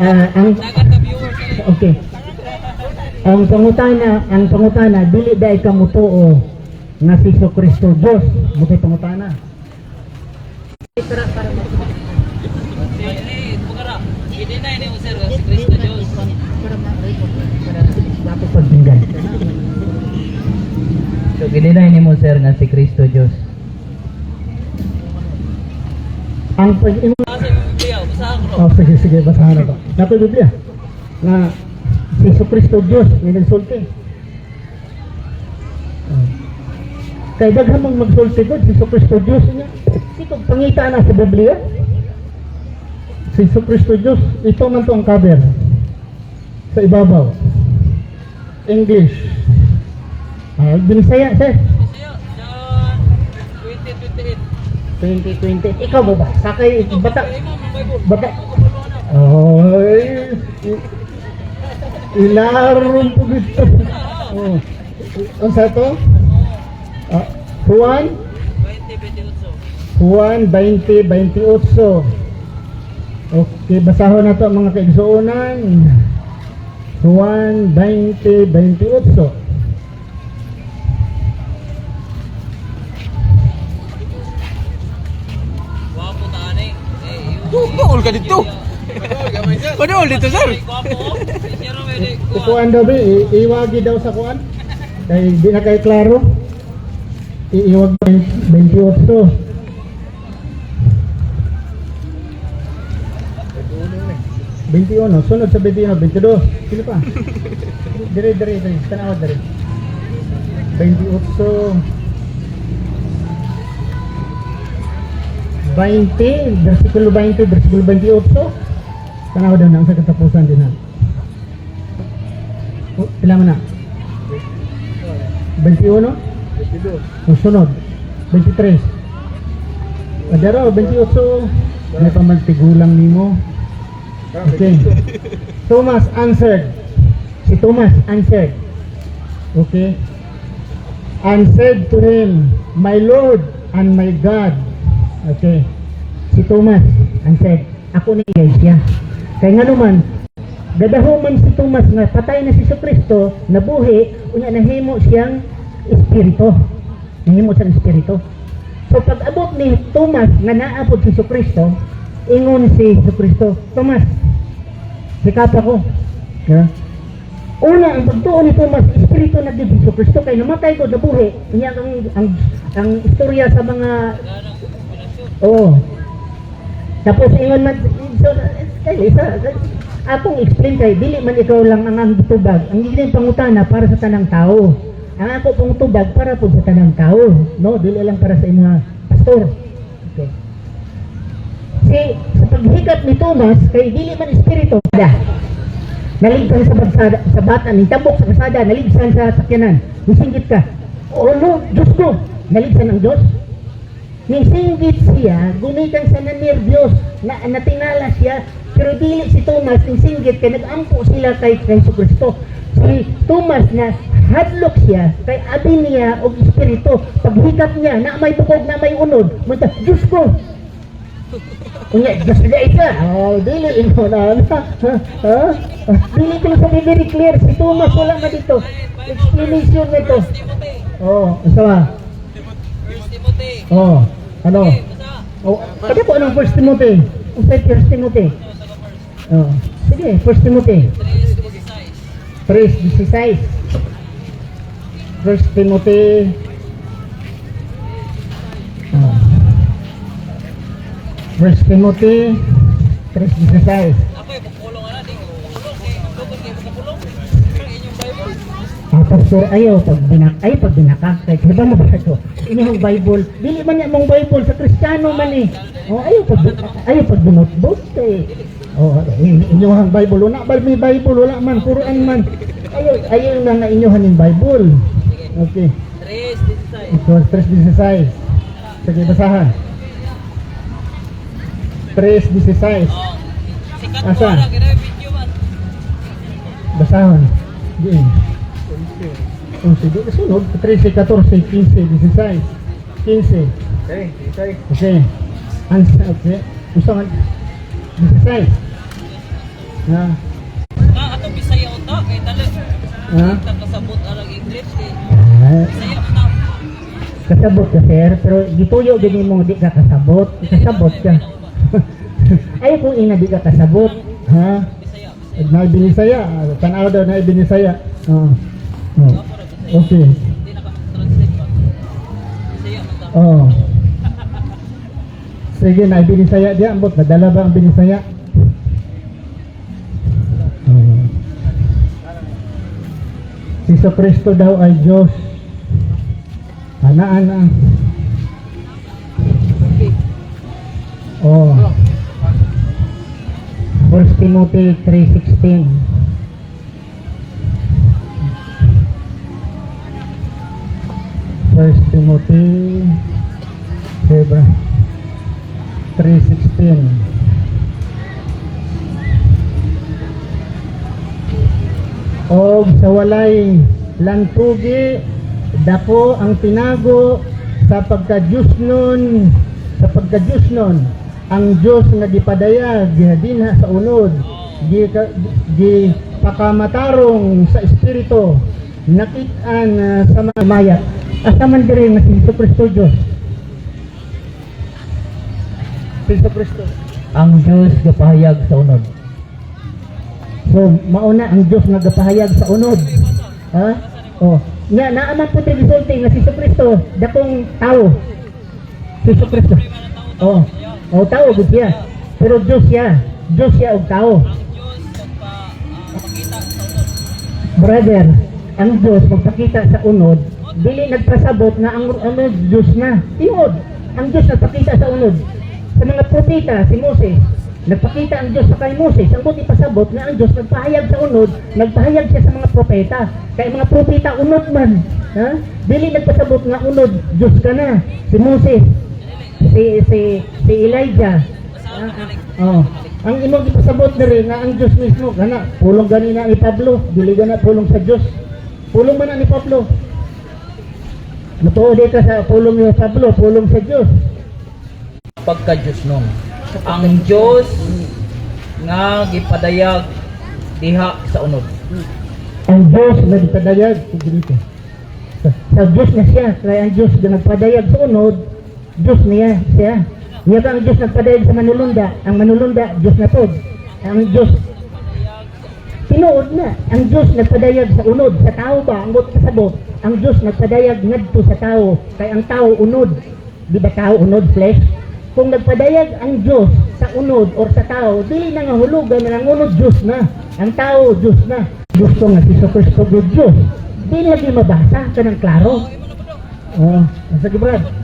ah, ang okay. Ang pangutana, ang pangutana dili dai ka mutuo nga si Jesu Kristo Dios, buti pangutana. Mo Kristo dapat pagbinggan. So, gininay ni mo sir nga si Kristo Diyos. Ang pag Oh, sige, sige, basahan na to. Nato Biblia na si Kristo Dios may nagsulti. Oh. Kay daghan mong magsulti gud si Kristo Dios niya. Sikog pangita na sa Biblia. Si Kristo Dios, ito man to ang cover. Sa ibabaw. English. Ah, binisaya, sir. Masaya, John 2028. 2020. Ikaw mo ba? Sakay, bata. Na. Ay, ilaron po dito. Oh. Ang sa to? Ah, Juan? 2028. Juan 20, 28. Okay, basahon na to mga kaigsuunan. Juan 20, bawal ka dito. Padol dito, sir. Eh, eh. Ikuan daw ba? I- iwagi daw sa kuan? Dahil di na kayo klaro. Iiwag 28. Bentiuno, sunod sa 21, 22. Sino pa? Dire, dire, dire. Tanawa, dire. 28. 20, versikulo 20, versikulo 28. Tanawa daw na, sa katapusan din na. Oh, Pila mo na? 21? Ang sunod. 23. Adaro, 28. May pamantigulang nimo. Okay. Thomas answered. Si Thomas answered. Okay. And said to him, My Lord and my God. Okay. Si Thomas answered, Ako ni siya. Kaya nga naman, Gadahuman si Thomas nga patay na si Kristo nabuhi unya nahimo siyang espiritu. Nahimo siyang espiritu. So pag abot ni Thomas nga naabot si Kristo, ingon si Kristo, Thomas, sikap ako. Yeah. Una, ang pagtuon ni Thomas, espiritu na si Kristo kay namatay ko nabuhi. Unya ang ang ang istorya sa mga Oo. Tapos ingon man so, kay isa atong explain kay dili man ikaw lang ang ang tubag. Ang gining pangutana para sa tanang tao. Ang ako pong tubag para po sa tanang tao, no? Dili lang para sa imong pastor. Okay. Si sa paghikat ni Thomas kay dili man espiritu. Naligsan sa bagsada, sa bata, ni tabok sa kasada, naligsan sa sakyanan. Nisinggit ka. Oh no, Diyos ko. Naligsan ng Diyos. Nisinggit siya, gumikan sa na nervyos, na natingala siya, pero dili si Thomas, nisinggit kay nag-ampo sila kay Kristo Kristo. Si Thomas na hadlok siya, kay abi niya og espiritu, paghikap niya, na may bukog, na may unod, munta, Diyos ko! Kunya, Diyos na isa. Oh, dili ino na. Ha? Ha? Dili ko sa very clear. Si Thomas wala na dito. Explanation nito. Oh, isa ba? Oh, ano? Oh, kaya po anong First Timothy? Ang First Timothy. Oh, sige, First Timothy. 3:16. 3.16. First Timothy. Oh. First Timothy. 3.16. pastor ayaw pag binak ay pag binaka kay diba mo ba to inyong bible dili man niya mong bible sa kristiyano man eh. Oh ayaw pag ayaw pag binotbot eh oh inyong bible wala ba may bible wala man Quran man. Ayaw ayaw lang na inyohan yung bible. Okay. 3 16 3 16 sige basahan. 3 16 asa? Basahon game 11, sunod, 13, 14, 15, 16, 15. Okay, 16. Okay. Ansa, okay. Gusto man, 16. Ha? Ma, ato Bisaya uta, kay talo. Ha? Kasabot arang English, eh. Ah. Bisaya uta. Kasabot ka, sir, pero gituyo din mo di ka kasabot. Kasabot ka. Ay, kung ina di ka kasabot. Ha? Bisaya, Bisaya. Na tanaw daw na Binisaya. Oo. Uh. Oh. Okay. Hindi na ka translate pa. Oh. Sige na binisaya dia ambot nadala ba ang binisaya? Oh. Si Kristo daw ay Diyos. Ana ana. Oh. 1 Timothy 3:16. First Timothy Diba? 3.16 O sa walay lantugi dako ang tinago sa pagka-Diyos nun sa pagka-Diyos nun ang Diyos nga gipadayag dinha sa unod gi, gi pakamatarong sa espiritu nakitaan uh, sa mayat asa man diri nga si Hesus Kristo Diyos si Hesus Kristo Ang Diyos gapahayag sa unod. So, mauna ang Diyos nga gapahayag sa unod. Ha? Oh, nga naaman po tayo gisulti nga si Kristo dakong tao. Si Kristo. Oh, oh tao gud siya. Pero Diyos siya. Diyos siya og tao. Brother, ang Diyos magpakita sa unod, dili nagpasabot na ang unod Diyos na. Tiod, ang Diyos nagpakita sa unod. Sa mga propeta, si Moses, nagpakita ang Diyos sa kay Moses. Ang buti pasabot na ang Diyos nagpahayag sa unod, nagpahayag siya sa mga propeta. Kay mga propeta unod man. Ha? Dili nagpasabot nga unod, Diyos ka na. Si Moses, si si si Elijah. Ah, ah, oh. Ang imong ipasabot diri nga ang Dios mismo kana pulong gani na ni Pablo, dili gana pulong sa Dios. Pulong man na ni Pablo. Matuod ka sa pulong ni Pablo, pulong sa Dios. Pagka-Diyos nun. Ang Diyos nga gipadayag diha sa unod. Ang Dios nga gipadayag dito. Sa, Dios na siya, kaya ang Dios nga nagpadayag sa unod, Dios niya siya. Niya ba ang Dios nagpadayag sa manulunda? Ang manulunda, Dios na pod. Ang Dios Tinuod na, ang Diyos nagpadayag sa unod, sa tao ba, ang buot kasabot, ang Diyos nagpadayag ngadto sa tao, kay ang tao unod, di ba tao unod, flesh? Kung nagpadayag ang Diyos sa unod or sa tao, dili na nga hulugan ang unod Diyos na, ang tao Diyos na. Gusto nga si Kristo good Diyos, di lagi mabasa. Ka ng klaro. Oh, sige Brad.